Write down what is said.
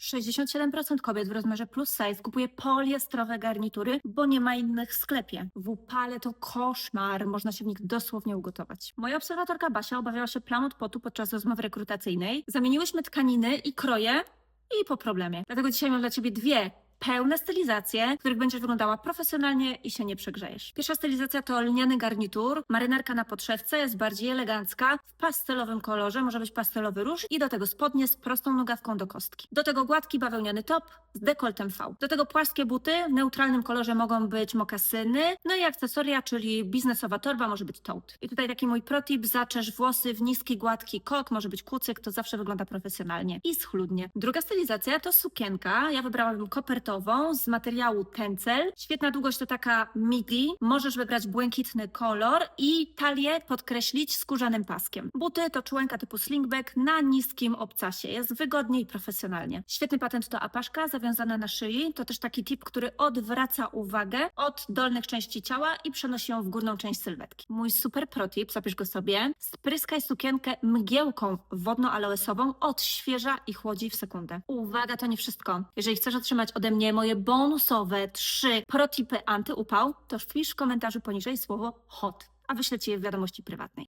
67% kobiet w rozmiarze plus size kupuje poliestrowe garnitury, bo nie ma innych w sklepie. W upale to koszmar, można się w nich dosłownie ugotować. Moja obserwatorka Basia obawiała się plam od potu podczas rozmowy rekrutacyjnej. Zamieniłyśmy tkaniny i kroje i po problemie. Dlatego dzisiaj mam dla Ciebie dwie pełne stylizacje, w których będziesz wyglądała profesjonalnie i się nie przegrzejesz. Pierwsza stylizacja to lniany garnitur, marynarka na podszewce, jest bardziej elegancka, w pastelowym kolorze, może być pastelowy róż i do tego spodnie z prostą nogawką do kostki. Do tego gładki bawełniany top z dekoltem V. Do tego płaskie buty, w neutralnym kolorze mogą być mokasyny, no i akcesoria, czyli biznesowa torba, może być tote. I tutaj taki mój protip, zaczesz włosy w niski, gładki kok, może być kucyk, to zawsze wygląda profesjonalnie i schludnie. Druga stylizacja to sukienka, ja wybrałabym kopertową z materiału tencel. Świetna długość to taka midi, możesz wybrać błękitny kolor i talię podkreślić skórzanym paskiem. Buty to czułenka typu slingback na niskim obcasie, jest wygodnie i profesjonalnie. Świetny patent to apaszka zawiązana na szyi, to też taki tip, który odwraca uwagę od dolnych części ciała i przenosi ją w górną część sylwetki. Mój super protip, zapisz go sobie, spryskaj sukienkę mgiełką wodno-aloesową, odświeża i chłodzi w sekundę. Uwaga, to nie wszystko. Jeżeli chcesz otrzymać ode mnie moje bonusowe trzy protipy antyupał, to wpisz w komentarzu poniżej słowo hot, a wyślę Ci je w wiadomości prywatnej.